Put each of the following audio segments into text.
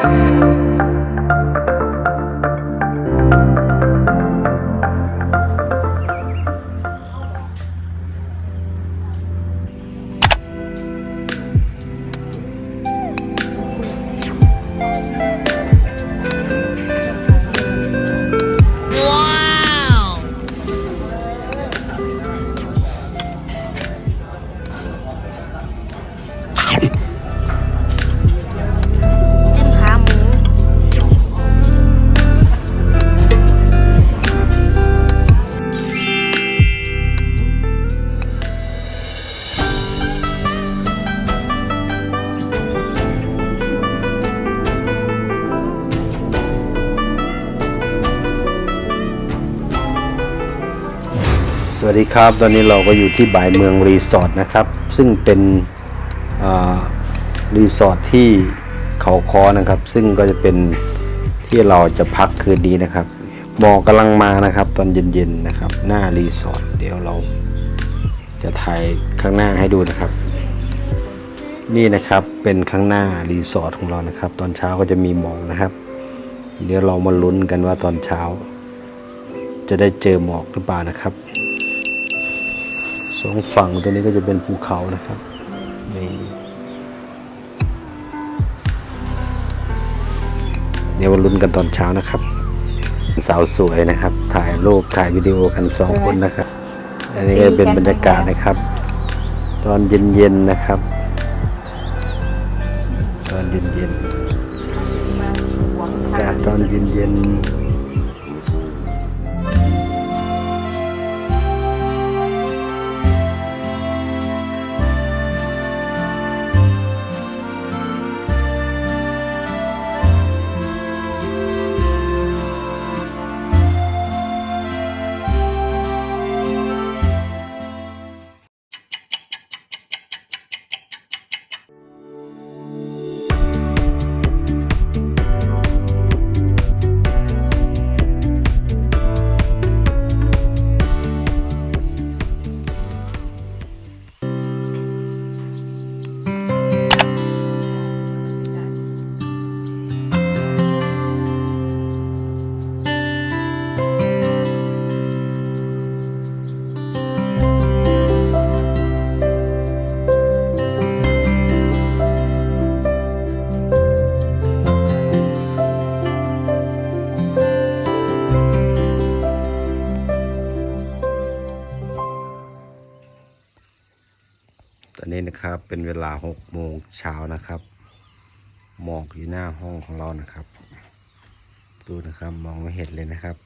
จิ้ วัสดีครับ ตอนนี้เราก็อยู่ที่บ่ายเมืองรีสอร์ทนะครับ ซึ่งเป็นรีสอร์ทที่เขาคอนะครับ ซึ่งก็จะเป็นที่เราจะพักคืนนี้นะครับหมอกกำลังมานะครับ ตอนเย็นๆนะครับ หน้ารีสอร์ทเดี๋ยวเราจะถ่ายข้างหน้าให้ดูนะครับ นี่นะครับเป็นข้างหน้ารีสอร์ทของเรานะครับ ตอนเช้าก็จะมีหมอกนะครับ เดี๋ยวเรามาลุ้นกันว่าตอนเช้า จะได้เจอหมอกหรือเปล่านะครับ สองฝั่งตัวนี้ก็จะเป็นภูเขานะครับนี่เดี๋ยวลุ้นกันตอนเช้านะครับ สาวสวยนะครับ ถ่ายรูปถ่ายวิดีโอกันสองคนนะครับ อันนี้ก็เป็นบรรยากาศนะครับ ตอนเย็นๆนะครับ ตอนเย็นๆอากาศตอนเย็นๆ เช้านะครับ หมอกอยู่หน้าห้องของเรานะครับ ดูนะครับมองไม่เห็นเลยนะครับ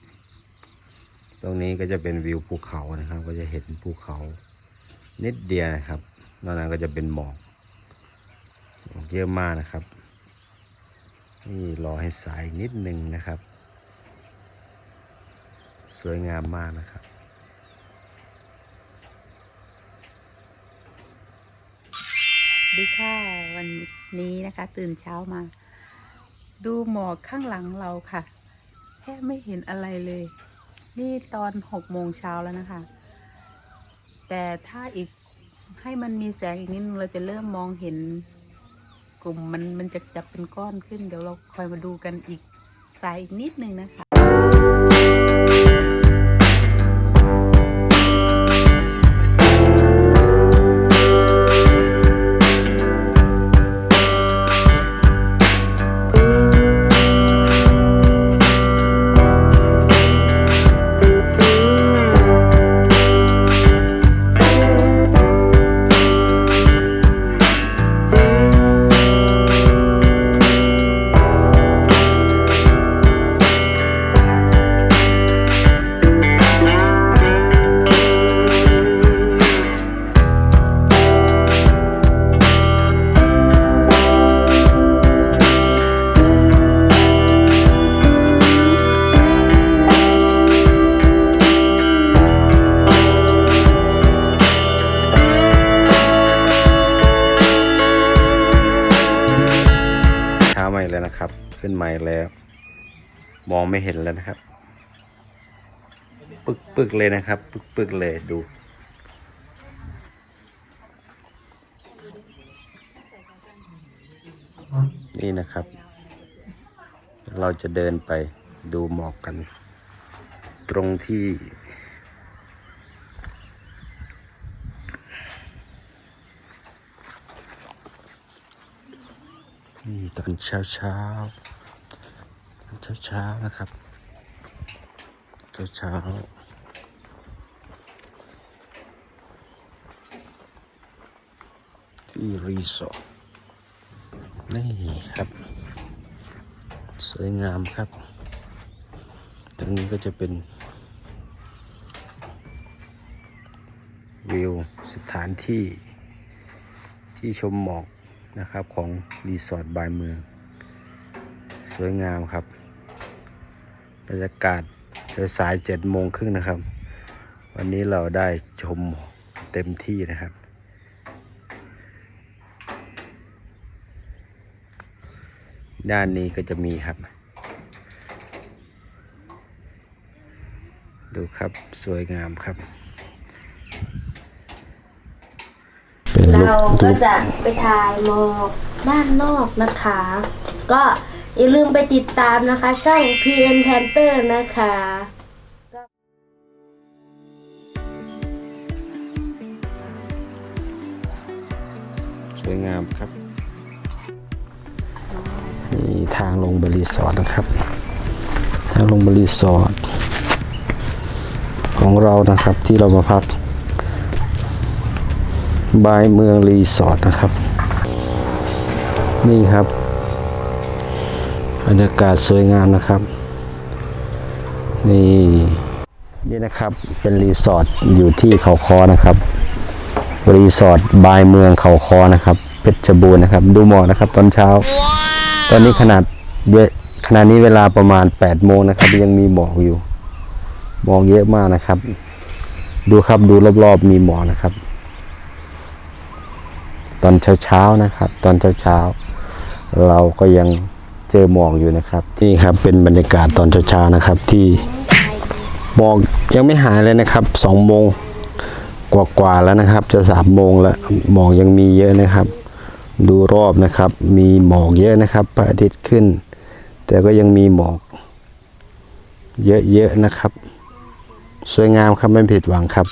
ตรงนี้ก็จะเป็นวิวภูเขานะครับ ก็จะเห็นภูเขา นิดเดียวนะครับนอกนั้นก็จะเป็นหมอกหมอกเยอะมากนะครับ นี่รอให้สายนิดนึงนะครับ สวยงามมากนะครับ ดีค่ะ วันนี้นะคะ ตื่นเช้ามา ดูหมอกข้างหลังเราค่ะแทบไม่เห็นอะไรเลย นี่ตอนหกโมงเช้าแล้วนะคะ แต่ถ้าอีกให้มันมีแสงอีกนิดนึงเราจะเริ่มมองเห็นกลุ่มมันมันจะจับเป็นก้อนขึ้น เดี๋ยวเราคอยมาดูกันอีกสายอีกนิดนึงนะคะ ม่แล้ว มองไม่เห็นแล้วนะครับ ปึกปึกเลยนะครับ ปึกปึกเลยดู นี่นะครับ เราจะเดินไปดูหมอกกัน ตรงที่นี่ตอนเช้าเช้า เช้าเช้าๆนะครับ เช้าเช้าๆที่รีสอร์ทนี่ครับ สวยงามครับ ตรงนี้ก็จะเป็น วิวสถานที่ที่ชมหมอกนะครับของรีสอร์ทบายเมือง สวยงามครับ บรรยากาศจะสายเจ็ดโมงครึ่งนะครับ วันนี้เราได้ชมเต็มที่นะครับ ด้านนี้ก็จะมีครับ ดูครับสวยงามครับเราก็จะไปถ่ายหมอกด้านนอกนะคะ ก็ อย่าลืมไปติดตามนะคะ ช่อง PN Canter นะคะสวยงามครับนี่ทางลงบรีสอร์ทนะครับ ทางลงบรีสอร์ทของเรานะครับที่เรามาพักบายเมืองรีสอร์ทนะครับ นี่ครับ บรรยากาศสวยงามนะครับ นี่นี่นะครับเป็นรีสอร์ทอยู่ที่เขาคอนะครับรีสอร์ทบายเมืองเขาคอนะครับเพชรบูรณ์นะครับ ดูหมอกนะครับตอนเช้า ตอนนี้ขนาดเวขณะนี้เวลาประมาณ8โมงนะครับ ยังมีหมอกอยู่หมอกเยอะมากนะครับ ดูครับดูรอบๆมีหมอกนะครับ ตอนเช้าๆนะครับ ตอนเช้าๆเราก็ยัง เจอหมอกอยู่นะครับนี่ครับเป็นบรรยากาศตอนเช้าๆนะครับ ที่หมอกยังไม่หายเลยนะครับสองโมงกว่าๆแล้วนะครับ จะสามโมงแล้วหมอกยังมีเยอะนะครับ ดูรอบนะครับ มีหมอกเยอะนะครับพระอาทิตย์ขึ้น แต่ก็ยังมีหมอก เยอะๆนะครับ สวยงามครับไม่ผิดหวังครับ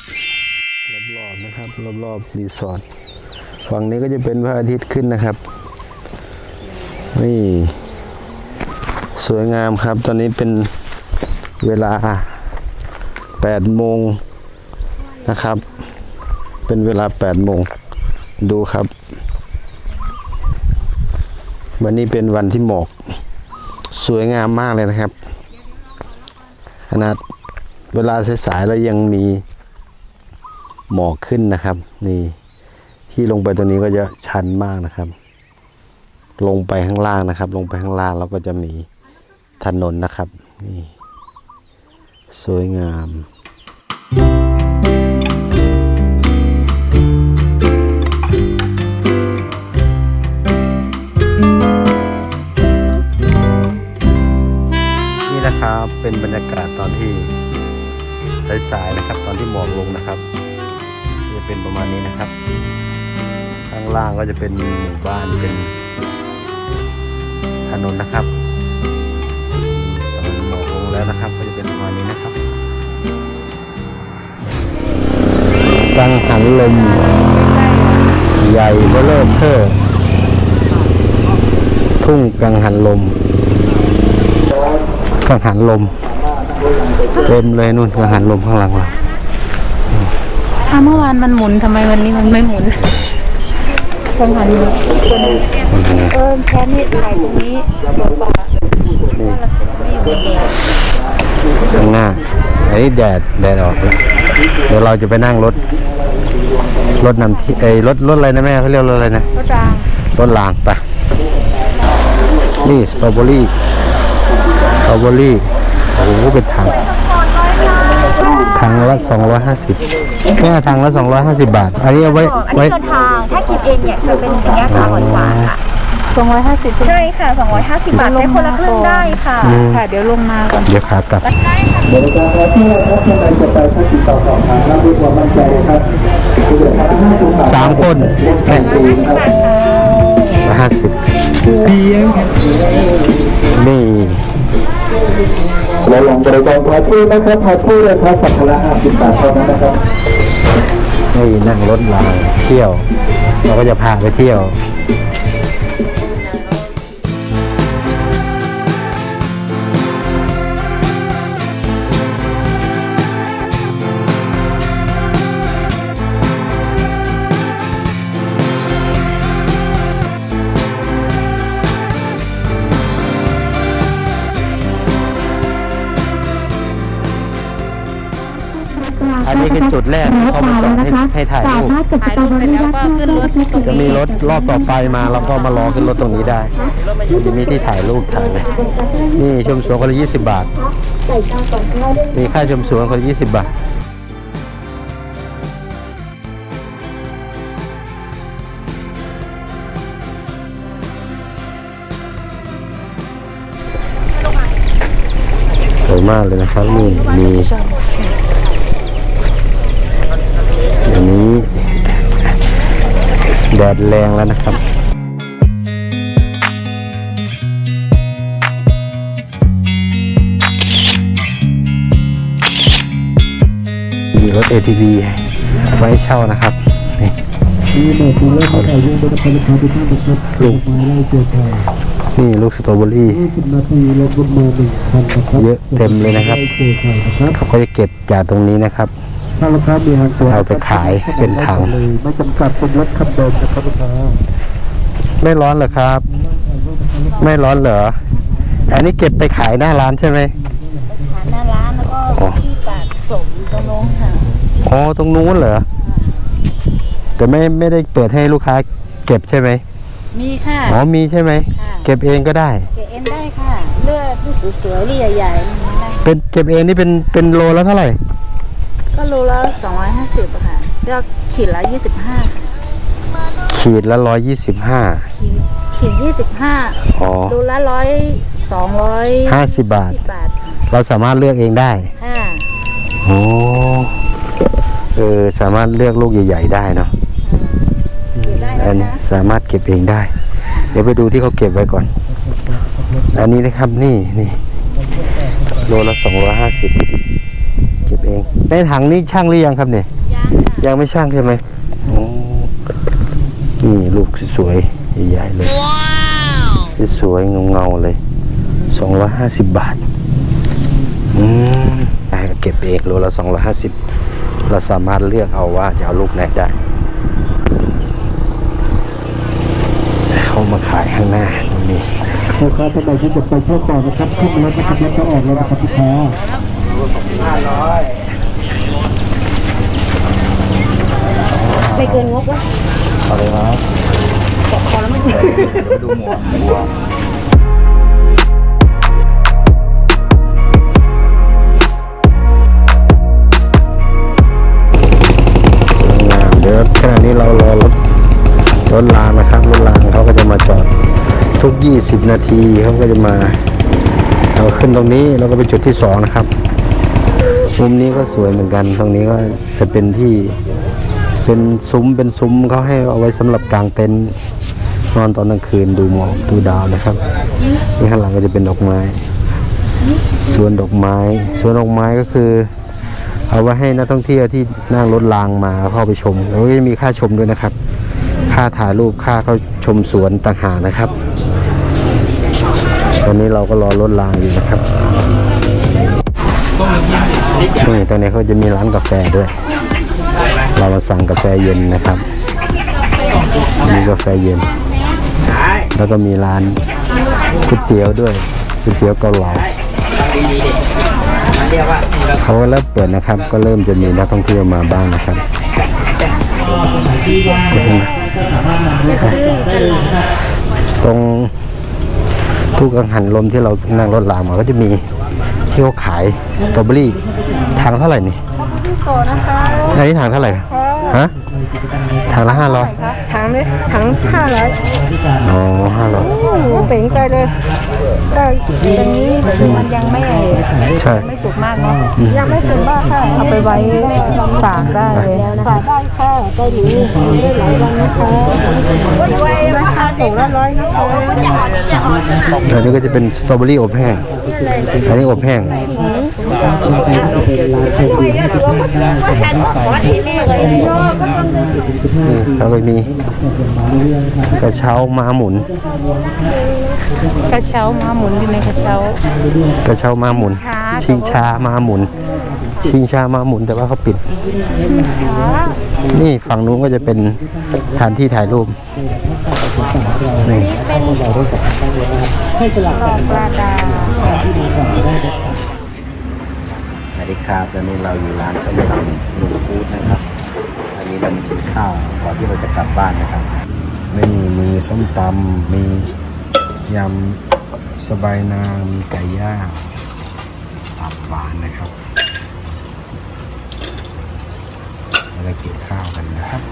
รอบๆนะครับรอบๆรีสอร์ทฝั่งนี้ก็จะเป็นพระอาทิตย์ขึ้นนะครับนี่ สวยงามครับ ตอนนี้เป็นเวลา8โมงนะครับ เป็นเวลา8โมงดูครับ วันนี้เป็นวันที่หมอกสวยงามมากเลยนะครับขนาดเวลาสายๆแล้วยังมีหมอกขึ้นนะครับ นี่ที่ลงไปตัวนี้ก็จะชันมากนะครับ ลงไปข้างล่างนะครับ ลงไปข้างล่างแล้วก็จะมี ถนนนะครับ นี่ สวยงาม นี่นะครับเป็นบรรยากาศตอนที่สายๆนะครับ ตอนที่หมอกลงนะครับจะเป็นประมาณนี้นะครับ ข้างล่างก็จะเป็นหมู่บ้านเป็นถนนนะครับ แล้วนะครับ ก็จะเป็นประมาณนี้นะครับกังหันลมใหญ่เบ้อเริ่มเทอทุ่งกังหันลมกังหันลม เต็มเลยนู่นกังหันลมข้างหลังเราถ้าเมื่อวานมันหมุนทำไมวันนี้มันไม่หมุนต้องหันลมเออแค่นี้ถ่ายตรงนี้บอกว่า ข้างหน้าอันนี้แดดแดดออกแล้วเดี๋ยวเราจะไปนั่งรถ รถนำที่เอ้ยรถรถอะไรนะแม่เขาเรียกรถอะไรนะก็จางรถรางไปะนี่สตรอเบอรี่สตรอเบอรี่โอ้โหเป็นถังถังละสองร้อยห้าสิบแม่ถังละสองร้อยห้าสิบบาท อันนี้เอาไว้อันไว้นี้คือทางถ้ากินเองเนี่ยจะเป็นอย่างเงี้ยค่ะอร่อยกว่าค่ะ สองร้อยห้าสิบใช่ค่ะ 250 บาทใช้คนละครึ่งได้ค่ะ อืม ค่ะ เดี๋ยวลงมาก่อน เดี๋ยวขากลับบริการรับที่เราพบในจะไปถ้าติดต่อสอบถามรับด้วยความมั่นใจครับคุณเดือดพันห้าสิบบาทสามคนแค่ฟรีนะครับละห้าสิบนี่และลงบริการพาที่นะครับพาที่เลยครับสัปดาห์ห้าสิบบาทเท่านั้นนะครับ ให้นั่งรถรางเที่ยว เราก็จะพาไปเที่ยว อันนี้คือจุดแรกที่เขามาจอดให้ให้ถ่ายรูปถ่ายรูปเสร็จแล้วก็ขึ้นรถตรงจะมีนี้รถรอบต่อไปมาเราก็มารอขึ้นรถตรงนี้ได้มันจะมีที่ถ่ายรูปถ่ายเลยนี่ชมสวนคนละยี่สิบบาท มีค่าชมสวนคนละยี่สิบบาท สวยมากเลยนะครับนี่มี ดดแรงแล้วนะครับมีรถ ATV ไว้เช่านะครับนี่มีหมดตัวเลขถ่ายรูปบริการพาที่ท่านนะครับลงมาไล่เจอทางนี่ลูกสตรอเบอรี่20นาทีลงบนมาหนึ่งพันนะครับเยอะเต็มเลยนะครับไล่เจอทางนะครับเขาก็จะเก็บจากตรงนี้นะครับ ถ้าลูกค้ามีทางตัวเอาไปขายเป็นถังเลยไม่จำกัดเป็นรถคันเดิมนะครับลูกค้าไม่ร้อนเหรอครับ ไม่ร้อนเหรอ อันนี้เก็บไปขายหน้าร้านใช่ไหมหน้าร้านแล้วก็อ๋อที่ตากสมตรงโน้นค่ะอ๋อตรงนู้นเหรอแต่ไม่ไม่ได้เปิดให้ลูกค้า เก็บใช่ไหมมีค่ะอ๋อมีใช่ไหมค่ะเก็บเองก็ได้ เกเอ็นได้ค่ะ เลือดที่สวยๆที่ใหญ่ๆนี่ได้เป็นเก็บเองนี่เป็นเป็นโลแล้วเท่าไหร่ก็โลละ 250อะค่ะเลือกขีดละ25ค่ะขีดละร้อยยี่สิบห้าขีดขีด25อ๋อโลละร้อยสองร้อยห้าสิบบาทสิบบาทค่ะเราสามารถเลือกเองได้ค่ะโอ้เออสามารถเลือกลูกใหญ่ ๆ ได้เนาะเก็บได้อันนะนี้คะสามารถเก็บเองได้ เดี๋ยวไปดูที่เขาเก็บไว้ก่อน อันนี้นะครับนี่นี่โลละสองร้อยห้าสิบ เก็บเองในถังนี่ช่างหรือยังครับเนี่ยยางค่ะยังไม่ช่างใช่ไหมโอ้นี่ลูกสวยๆใหญ่ๆเลยสวยๆเงาๆเลยสองร้อยห้าสิบบาทอืมได้ก็เก็บเองโลละสองร้อยห้าสิบเราสามารถเลือกเอาว่าจะเอาลูกไหนได้เขามาขายข้างหน้าตรงนี้ลูกค้าท่านใดที่จะไปเที่ยวต่อนะครับขึ้นรถนะครับรถจะออกแล้วนะครับลูกค้า ไปเกินงบวะเอาเลยครับพอแล้วไม่ถึงดูหมวกสวยงามเดี๋ยวขณะนี้เรารอรถรถรางนะครับรถรางเขาก็จะมาจอดทุก 20 นาทีเขาก็จะมาเอาขึ้นตรงนี้แล้วก็ไปจุดที่สองนะครับ มุมนี้ก็สวยเหมือนกันตรงนี้ก็จะเป็นที่เป็นซุ้มเป็นซุ้มเขาให้เอาไว้สำหรับกางเต็นท์นอนตอนกลางคืนดูหมอกดูดาวนะครับนี่ข้างหลังก็จะเป็นดอกไม้สวนดอกไม้สวนดอกไม้ก็คือ เอาไว้ให้นักท่องเที่ยวที่นั่งรถรางมาเข้าไปชมแล้วก็จะมีค่าชมด้วยนะครับ ค่าถ่ายรูปค่าเข้าชมสวนต่างหากนะครับ ตอนนี้เราก็รอรถรางอยู่นะครับ นี่ตรงนี้เขาจะมีร้านกาแฟด้วย เรามาสั่งกาแฟเย็นนะครับ มีกาแฟเย็น แล้วก็มีร้านก๋วยเตี๋ยวด้วยก๋วยเตี๋ยวเกาเหลาเขาเริ่มเปิดนะครับ ก็เริ่มจะมีนักท่องเที่ยวมาบ้างนะครับตรงทุกกังหันลมที่เรานั่งรถรางมาก็จะมี ที่เขาขายสตรอเบอรี่ทางเท่าไหร่นี่อันนี้ทางเท่าไหร่ฮะทางละห้าร้อยถังเลยถังห้าร้อยอ๋อห้าร้อยโอ้โหเป๋งใจเลย แต่อย่างนี้คือมันยังไม่ใช่ ไม่สุกมากเนาะยังไม่ถึงบ้านค่ะเอาไปไว้ฝากได้เลยฝากได้ค่ะได้หนูได้หลายวันนะคะราคาถุงละร้อยนะคะอันนี้ก็จะเป็นสตรอเบอรี่อบแห้งอันนี้อบแห้งนี่แล้วก็มีกระเช้าม้าหมุน กระเช้ามาหมุนอยู่ในกระเช้า กระเช้าม้าหมุนช้าชิงช้าม้าหมุน ชิงช้าม้าหมุนแต่ว่าเขาปิดนี่ฝั่งนู้นก็จะเป็นสถานที่ถ่ายรูปนี่ปลาดาสวัสดีครับตอนนี้เราอยู่ร้านส้มตำลุงพูดนะครับ อันนี้เรามากินข้าวก่อนที่เราจะกลับบ้านนะครับนี่มีส้มตำมี ยำสบายนางมีไก่ย่างตับหวานนะครับเรากินข้าวกันนะครับ